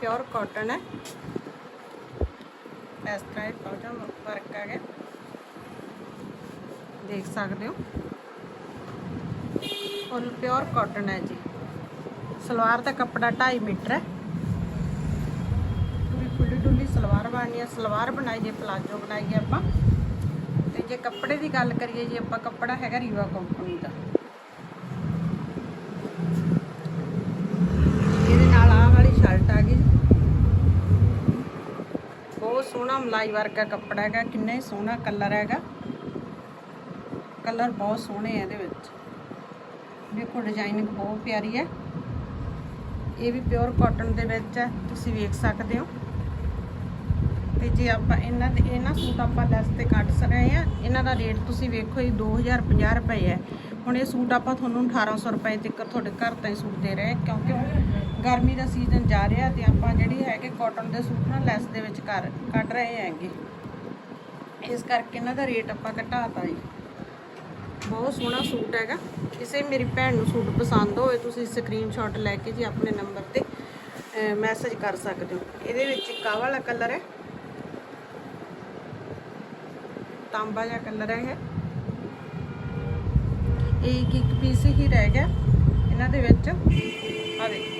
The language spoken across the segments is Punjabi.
ਪਿਓਰ ਕਾਟਨ ਹੈ। ਇਸ ਤਰ੍ਹਾਂ ਇਹ ਪੌਂਚਾ ਵਰਕ ਆ ਗਿਆ। ਦੇਖ ਸਕਦੇ ਹੋ। ਔਰ ਪਿਓਰ ਕਾਟਨ ਹੈ ਜੀ। ਸਲਵਾਰ ਦਾ ਕੱਪੜਾ 2.5 ਮੀਟਰ ਹੈ। ਪੂਰੀ ਖੁੱਲੀ ਡੁੱਲੀ ਸਲਵਾਰ ਬਣਨੀ ਹੈ। ਸਲਵਾਰ ਬਣਾਈ ਜੇ, ਪਲਾਜੋ ਬਣਾਈਏ ਆਪਾਂ। ਤੇ ਜੇ ਕੱਪੜੇ ਦੀ ਗੱਲ ਕਰੀਏ ਜੀ, ਆਪਾਂ ਕੱਪੜਾ ਹੈਗਾ ਰੀਵਾ ਕੰਪਨੀ ਦਾ ਇਹਦੇ ਨਾਲ ਆਹ ਵਾਲੀ ਸ਼ਰਟ ਆ ਗਈ ਜੀ। ਬਹੁਤ ਸੋਹਣਾ ਮਲਾਈ ਵਰਗਾ ਕੱਪੜਾ ਹੈਗਾ, ਕਿੰਨਾ ਹੀ ਸੋਹਣਾ ਕਲਰ ਹੈਗਾ। ਕਲਰ ਬਹੁਤ ਸੋਹਣੇ ਆ ਇਹਦੇ ਵਿੱਚ। ਦੇਖੋ ਡਿਜ਼ਾਈਨਿੰਗ ਬਹੁਤ ਪਿਆਰੀ ਹੈ। ਇਹ ਵੀ ਪਿਓਰ ਕਾਟਨ ਦੇ ਵਿੱਚ ਹੈ, ਤੁਸੀਂ ਵੇਖ ਸਕਦੇ ਹੋ। ਤੇ ਜੇ ਆਪਾਂ ਇਹਨਾਂ ਦੇ ਇਹਨਾਂ ਸੂਟ ਆਪਾਂ ਲੈਸ ਤੇ ਕੱਟ ਰਹੇ ਆ ਇਹਨਾਂ ਦਾ ਰੇਟ ਤੁਸੀਂ ਵੇਖੋ ਜੀ 2050 ਰੁਪਏ ਹੈ। ਹੁਣ ਇਹ ਸੂਟ ਆਪਾਂ ਤੁਹਾਨੂੰ 1800 ਰੁਪਏ ਤੱਕ ਤੁਹਾਡੇ ਘਰ ਤਾਈਂ ਸੂਟ ਦੇ ਰਹੇ ਕਿਉਂਕਿ ਗਰਮੀ ਦਾ ਸੀਜ਼ਨ ਜਾ ਰਿਹਾ ਤੇ ਆਪਾਂ ਜਿਹੜੀ ਹੈਗੇ ਕਾਟਨ ਦੇ ਸੂਟ ਨਾ ਲੈਸ ਦੇ ਵਿੱਚ ਕਰ, ਕੱਢ ਰਹੇ ਹੈਗੇ। ਇਸ ਕਰਕੇ ਇਹਨਾਂ ਦਾ ਰੇਟ ਆਪਾਂ ਘਟਾਤਾ ਜੀ। ਬਹੁਤ ਸੋਹਣਾ ਸੂਟ ਹੈਗਾ। ਕਿਸੇ ਮੇਰੀ ਭੈਣ ਨੂੰ ਸੂਟ ਪਸੰਦ ਹੋਵੇ, ਤੁਸੀਂ ਸਕਰੀਨਸ਼ਾਟ ਲੈ ਕੇ ਜੀ ਆਪਣੇ ਨੰਬਰ ਤੇ ਮੈਸੇਜ ਕਰ ਸਕਦੇ ਹੋ। ਇਹਦੇ ਵਿੱਚ ਕਾਹ ਵਾਲਾ ਕਲਰ ਹੈ। ਤਾਂਬਾ ਜਿਹਾ ਕਲਰ ਹੈ ਇਹ। ਇਹ ਇੱਕ ਇੱਕ ਪੀਸ ਹੀ ਰਹਿ ਗਿਆ। ਇਹਨਾਂ ਦੇ ਵਿੱਚ ਆ ਦੇਖੋ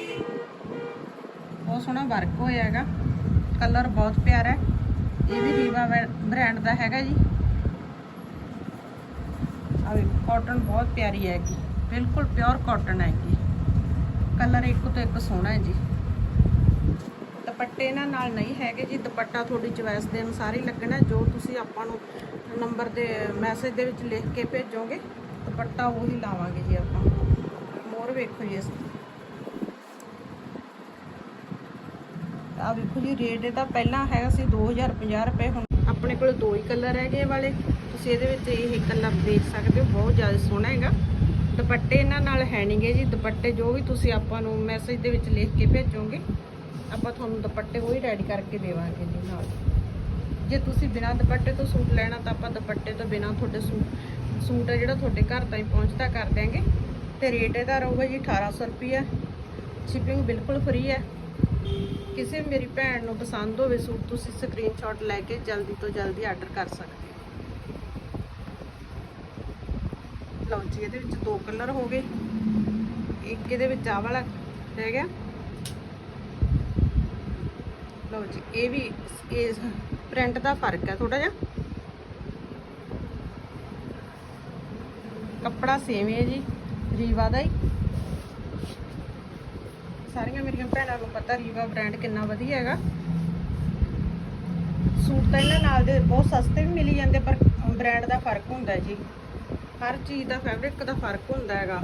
ਬਹੁਤ ਸੋਹਣਾ ਵਰਕ ਹੋਇਆ ਹੈਗਾ। ਕਲਰ ਬਹੁਤ ਪਿਆਰਾ ਹੈ। ਇਹ ਵੀ ਰੀਵਾ ਬ੍ਰਾਂਡ ਦਾ ਹੈਗਾ ਜੀ। ਆ ਵੇਖੋ ਕਾਟਨ ਬਹੁਤ ਪਿਆਰੀ ਹੈਗੀ। ਬਿਲਕੁਲ ਪਿਓਰ ਕਾਟਨ ਹੈਗੀ। ਕਲਰ ਇੱਕ ਤੋਂ ਇੱਕ ਸੋਹਣਾ ਹੈ ਜੀ। ਦੁਪੱਟੇ ਇਹਨਾਂ ਨਾਲ ਨਹੀਂ ਹੈਗੇ ਜੀ। ਦੁਪੱਟਾ ਤੁਹਾਡੀ ਚੁਆਇਸ ਦੇ ਅਨੁਸਾਰ ਹੀ ਲੱਗਣਾ ਜੋ ਤੁਸੀਂ ਆਪਾਂ ਨੂੰ ਨੰਬਰ ਦੇ ਮੈਸੇਜ ਦੇ ਵਿੱਚ ਲਿਖ ਕੇ ਭੇਜੋਗੇ, ਦੁਪੱਟਾ ਉਹੀ ਲਾਵਾਂਗੇ ਜੀ ਆਪਾਂ। ਮੋਰ ਵੇਖੋ ਜੀ ਇਸ ਆ ਵੇਖੋ ਜੀ, ਰੇਟ ਇਹਦਾ ਪਹਿਲਾਂ ਹੈਗਾ ਸੀ 2050 ਰੁਪਏ, ਹੁਣ ਆਪਣੇ ਕੋਲ ਦੋ ਹੀ ਕਲਰ ਹੈਗੇ ਵਾਲੇ। ਤੁਸੀਂ ਇਹਦੇ ਵਿੱਚ ਇਹ ਕਲਰ ਦੇਖ ਸਕਦੇ ਹੋ, ਬਹੁਤ ਜ਼ਿਆਦਾ ਸੋਹਣਾ ਹੈਗਾ। ਦੁਪੱਟੇ ਇਹਨਾਂ ਨਾਲ ਹੈ ਨਹੀਂਗੇ ਜੀ, ਦੁਪੱਟੇ ਜੋ ਵੀ ਤੁਸੀਂ ਆਪਾਂ ਨੂੰ ਮੈਸੇਜ ਦੇ ਵਿੱਚ ਲਿਖ ਕੇ ਭੇਜੋਗੇ, ਆਪਾਂ ਤੁਹਾਨੂੰ ਦੁਪੱਟੇ ਉਹ ਹੀ ਰੈਡੀ ਕਰਕੇ ਦੇਵਾਂਗੇ ਜੀ ਨਾਲ। ਜੇ ਤੁਸੀਂ ਬਿਨਾਂ ਦੁਪੱਟੇ ਤੋਂ ਸੂਟ ਲੈਣਾ, ਤਾਂ ਆਪਾਂ ਦੁਪੱਟੇ ਤੋਂ ਬਿਨਾਂ ਤੁਹਾਡੇ ਸੂਟ ਸੂਟ ਹੈ ਜਿਹੜਾ ਤੁਹਾਡੇ ਘਰ ਤਾਈਂ ਪਹੁੰਚਦਾ ਕਰ ਦਿਆਂਗੇ। ਤੇ ਰੇਟ ਇਹਦਾ ਰਹੂਗਾ ਜੀ 1800 ਰੁਪਈਆ। ਸ਼ਿਪਿੰਗ ਬਿਲਕੁਲ ਫ੍ਰੀ ਹੈ। ਕਿਸੇ ਮੇਰੀ ਭੈਣ ਨੂੰ ਪਸੰਦ ਹੋਵੇ ਸੂਟ, ਤੁਸੀਂ ਸਕਰੀਨਸ਼ਾਟ ਲੈ ਕੇ ਜਲਦੀ ਤੋਂ ਜਲਦੀ ਆਰਡਰ ਕਰ ਸਕਦੇ ਹੋ। ਲਓ ਜੀ, ਇਹਦੇ ਵਿੱਚ ਦੋ ਕਲਰ ਹੋ ਗਏ। ਇੱਕ ਇਹਦੇ ਵਿੱਚ ਆਹ ਵਾਲਾ ਰਹਿ ਗਿਆ। ਲਓ ਜੀ, ਇਹ ਵੀ ਇਸ ਪ੍ਰਿੰਟ ਦਾ ਫ਼ਰਕ ਹੈ ਥੋੜਾ ਜਿਹਾ। ਕੱਪੜਾ ਸੇਮ ਹੈ ਜੀ, ਰੀਵਾ ਦਾ ਹੀ। ਸਾਰੀਆਂ ਮੇਰੀਆਂ ਭੈਣਾਂ ਨੂੰ ਪਤਾ ਰੀਵਾ ਬ੍ਰਾਂਡ ਕਿੰਨਾ ਵਧੀਆ ਹੈਗਾ। ਸੂਟ ਤਾਂ ਇਹਨਾਂ ਨਾਲ ਦੇ ਬਹੁਤ ਸਸਤੇ ਵੀ ਮਿਲੀ ਜਾਂਦੇ, ਪਰ ਬ੍ਰਾਂਡ ਦਾ ਫ਼ਰਕ ਹੁੰਦਾ ਜੀ। ਹਰ ਚੀਜ਼ ਦਾ ਫੈਬਰਿਕ ਦਾ ਫ਼ਰਕ ਹੁੰਦਾ ਹੈਗਾ।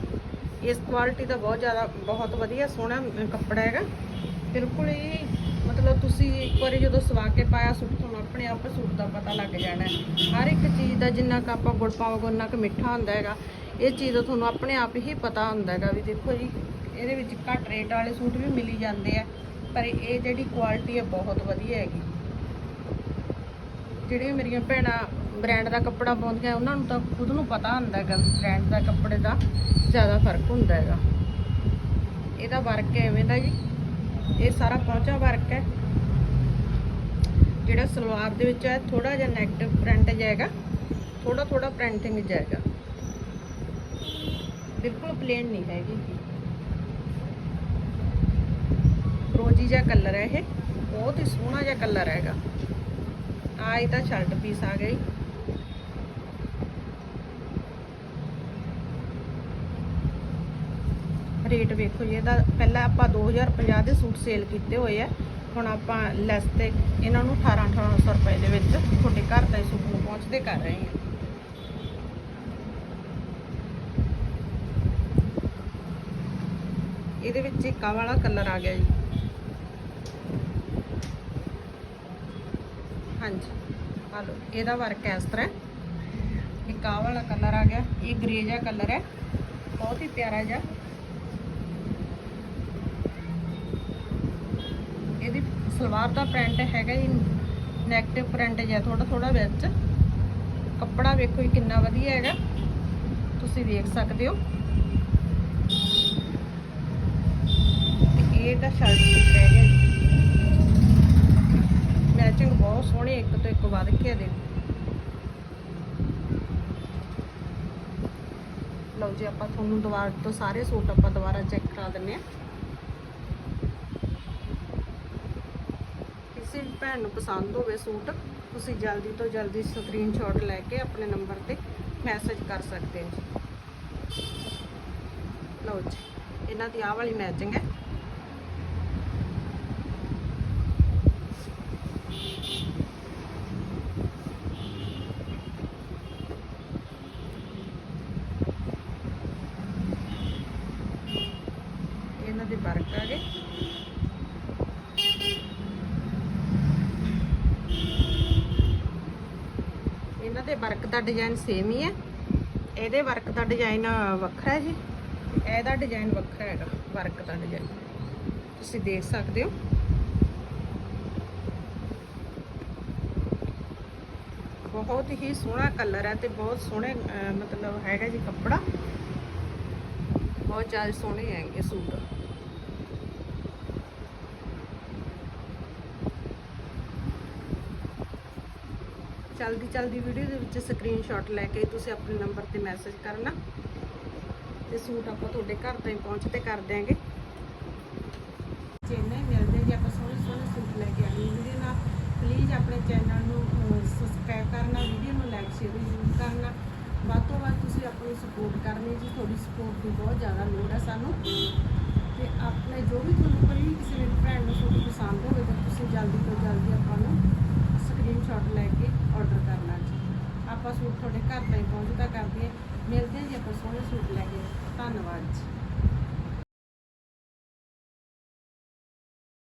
ਇਸ ਕੁਆਲਿਟੀ ਦਾ ਬਹੁਤ ਜ਼ਿਆਦਾ, ਬਹੁਤ ਵਧੀਆ ਸੋਹਣਾ ਕੱਪੜਾ ਹੈਗਾ। ਬਿਲਕੁਲ ਹੀ, ਮਤਲਬ ਤੁਸੀਂ ਇੱਕ ਵਾਰੀ ਜਦੋਂ ਸਵਾ ਕੇ ਪਾਇਆ ਸੂਟ, ਤੁਹਾਨੂੰ ਆਪਣੇ ਆਪ ਸੂਟ ਦਾ ਪਤਾ ਲੱਗ ਜਾਣਾ ਹਰ ਇੱਕ ਚੀਜ਼ ਦਾ ਜਿੰਨਾ ਕੁ ਆਪਾਂ ਗੁੜ ਪਾਵਾਂਗੇ ਉਨਾ ਕੁ ਮਿੱਠਾ ਹੁੰਦਾ ਹੈਗਾ। ਇਹ ਚੀਜ਼ ਦਾ ਤੁਹਾਨੂੰ ਆਪਣੇ ਆਪ ਹੀ ਪਤਾ ਹੁੰਦਾ ਹੈਗਾ ਵੀ ਦੇਖੋ ਜੀ ਇਹਦੇ ਵਿੱਚ ਘੱਟ ਰੇਟ ਵਾਲੇ ਸੂਟ ਵੀ ਮਿਲੀ ਜਾਂਦੇ ਆ, ਪਰ ਇਹ ਜਿਹੜੀ ਕੁਆਲਿਟੀ ਹੈ ਬਹੁਤ ਵਧੀਆ ਹੈਗੀ। ਜਿਹੜੀਆਂ ਮੇਰੀਆਂ ਭੈਣਾਂ ਬ੍ਰਾਂਡ ਦਾ ਕੱਪੜਾ ਪਾਉਂਦੀਆਂ, ਉਹਨਾਂ ਨੂੰ ਤਾਂ ਖੁਦ ਨੂੰ ਪਤਾ ਹੁੰਦਾ ਹੈਗਾ ਬ੍ਰਾਂਡ ਦਾ ਕੱਪੜੇ ਦਾ ਜ਼ਿਆਦਾ ਫ਼ਰਕ ਹੁੰਦਾ ਹੈਗਾ। ਇਹਦਾ ਵਰਕ ਐਵੇਂ ਦਾ ਜੀ? ਇਹ ਸਾਰਾ ਪਹੁੰਚਾ ਵਰਕ ਹੈ। ਜਿਹੜਾ ਸਲਵਾਰ ਦੇ ਵਿੱਚ ਹੈ ਥੋੜਾ ਜਿਹਾ ਨੈਗੇਟਿਵ ਪ੍ਰਿੰਟ ਜਾਏਗਾ ਥੋੜਾ ਥੋੜਾ ਪ੍ਰਿੰਟਿੰਗ ਜਾਏਗਾ ਬਿਲਕੁਲ ਪਲੇਨ ਨਹੀਂ ਹੈਗੀ। ਰੋਜੀ ਜਿਹਾ ਕਲਰ ਹੈ ਇਹ। ਬਹੁਤ ਹੀ ਸੋਹਣਾ ਜਿਹਾ ਕਲਰ ਹੈਗਾ। ਆ ਤਾਂ ਸ਼ਰਟ ਪੀਸ ਆ ਗਈ। ਰੇਟ ਵੇਖੋ ਜੀ, ਇਹਦਾ ਪਹਿਲਾਂ ਆਪਾਂ 2050 ਦੇ ਸੂਟ ਸੇਲ ਕੀਤੇ ਹੋਏ ਆ। ਹੁਣ ਆਪਾਂ ਲੈਸ ਤੇ ਇਹਨਾਂ ਨੂੰ 18 1800 ਰੁਪਏ ਦੇ ਵਿੱਚ ਤੁਹਾਡੇ ਘਰ ਦਾ ਸੂਟ ਨੂੰ ਪਹੁੰਚਦੇ ਕਰ ਰਹੇ ਹਾਂ। ਇਹਦੇ ਵਿੱਚ ਇੱਕ ਵਾਲਾ ਕਲਰ ਆ ਗਿਆ ਜੀ। ਹਾਂਜੀ। ਆ ਲਓ, ਇਹਦਾ ਵਰਕ ਇਸ ਤਰ੍ਹਾਂ। ਇਹ ਕਾਹ ਵਾਲਾ ਕਲਰ ਆ ਗਿਆ, ਇਹ ਗ੍ਰੇ ਜਿਹਾ ਕਲਰ ਹੈ। ਬਹੁਤ ਹੀ ਪਿਆਰਾ ਜਿਹਾ। ਇਹਦੀ ਸਲਵਾਰ ਦਾ ਪ੍ਰਿੰਟ ਹੈਗਾ ਜੀ ਨੈਗੇਟਿਵ ਪ੍ਰਿੰਟ ਜਿਹਾ ਥੋੜਾ ਥੋੜਾ ਵਿੱਚ। ਕੱਪੜਾ ਵੇਖੋ ਜੀ, ਕਿੰਨਾ ਵਧੀਆ ਹੈਗਾ। ਤੁਸੀਂ ਵੇਖ ਸਕਦੇ ਹੋ। ਇਹ ਤਾਂ ਸ਼ਰਟ ਸੂਟ ਰਹਿ ਗਿਆ ਜੀ। ਮੈਚਿੰਗ ਬਹੁਤ ਸੋਹਣੇ ਇੱਕ ਤੋਂ ਇੱਕ ਵੱਧ ਕੇ ਦੇ ਲਓ ਜੀ, ਆਪਾਂ ਤੁਹਾਨੂੰ ਦੁਬਾਰਾ ਤੋਂ ਸਾਰੇ ਸੂਟ ਆਪਾਂ ਦੁਬਾਰਾ ਚੈੱਕ ਕਰਾ ਦਿੰਨੇ ਆ ਕਿਸੇ ਵੀ ਭੈਣ ਨੂੰ ਪਸੰਦ ਹੋਵੇ ਸੂਟ, ਤੁਸੀਂ ਜਲਦੀ ਤੋਂ ਜਲਦੀ ਸਕਰੀਨਸ਼ਾਟ ਲੈ ਕੇ ਆਪਣੇ ਨੰਬਰ ਤੇ ਮੈਸੇਜ ਕਰ ਸਕਦੇ ਹੋ ਜੀ। ਲਓ ਜੀ, ਇਹਨਾਂ ਦੀ ਆਹ ਵਾਲੀ ਮੈਚਿੰਗ ਹੈ। ਇਹਨਾਂ ਦੇ ਵਰਕ ਆ ਗਏ। ਇਹਨਾਂ ਦੇ ਵਰਕ ਦਾ ਡਿਜ਼ਾਈਨ ਸੇਮ ਹੀ ਹੈ। ਇਹਦੇ ਵਰਕ ਦਾ ਡਿਜ਼ਾਈਨ ਵੱਖਰਾ ਹੈ ਜੀ। ਇਹਦਾ ਡਿਜ਼ਾਈਨ ਵੱਖਰਾ ਹੈਗਾ, ਵਰਕ ਦਾ ਡਿਜ਼ਾਈਨ ਤੁਸੀਂ ਦੇਖ ਸਕਦੇ ਹੋ। ਬਹੁਤ ਹੀ ਸੋਹਣਾ ਕਲਰ ਹੈ ਤੇ ਬਹੁਤ ਸੋਹਣੇ ਅਹ, ਮਤਲਬ ਹੈਗਾ ਜੀ ਕੱਪੜਾ ਬਹੁਤ ਜ਼ਿਆਦਾ ਸੋਹਣੇ ਹੈਗੇ ਸੂਟ ਜਲਦੀ ਜਲਦੀ ਵੀਡੀਓ ਦੇ ਵਿੱਚ ਸਕਰੀਨਸ਼ਾਟ ਲੈ ਕੇ ਤੁਸੀਂ ਆਪਣੇ ਨੰਬਰ ਤੇ ਮੈਸੇਜ ਕਰਨਾ ਤੇ ਸੂਟ ਆਪਾਂ ਤੁਹਾਡੇ ਘਰ ਤਾਈਂ ਪਹੁੰਚ ਤੇ ਕਰ ਦਿਆਂਗੇ ਚੇਨੇ ਮਿਲਦੇ ਜੇ ਆਪਾਂ ਸੋਹਣੇ ਸੋਹਣੇ ਸੂਟ ਲੈ ਕੇ ਆਣੀ ਵੀਡੀਓ ਨਾਲ ਪਲੀਜ਼ ਆਪਣੇ ਚੈਨਲ ਨੂੰ ਸਬਸਕ੍ਰਾਈਬ ਕਰਨਾ ਵੀਡੀਓ ਨੂੰ ਲਾਈਕ ਸ਼ੇਅਰ ਜ਼ਰੂਰ ਕਰਨਾ। ਵੱਧ ਤੋਂ ਵੱਧ ਤੁਸੀਂ ਆਪਣੀ ਸਪੋਰਟ ਕਰਨੀ ਜੀ, ਤੁਹਾਡੀ ਸਪੋਰਟ ਦੀ ਬਹੁਤ ਜ਼ਿਆਦਾ ਲੋੜ ਹੈ ਸਾਨੂੰ। ਤੇ ਆਪਣੇ ਜੋ ਵੀ ਤੁਹਾਨੂੰ ਕੋਈ ਵੀ ਕਿਸੇ ਵੀ ਭੈਣ ਨੂੰ ਸੂਟ ਪਸੰਦ ਹੋਵੇ, ਤਾਂ ਤੁਸੀਂ ਜਲਦੀ ਤੋਂ ਜਲਦੀ ਆਪਾਂ ਨੂੰ ਸਕਰੀਨਸ਼ਾਟ ਲੈ ਕੇ ਆਰਡਰ ਕਰਨਾ ਜੀ। ਆਪਾਂ ਸੂਟ ਤੁਹਾਡੇ ਘਰ ਤਾਈਂ ਪਹੁੰਚਦਾ ਕਰਦੇ ਹਾਂ। ਮਿਲਦੇ ਹਾਂ ਜੀ ਆਪਾਂ ਸੋਹਣੇ ਸੂਟ ਲੈ ਕੇ। ਧੰਨਵਾਦ ਜੀ।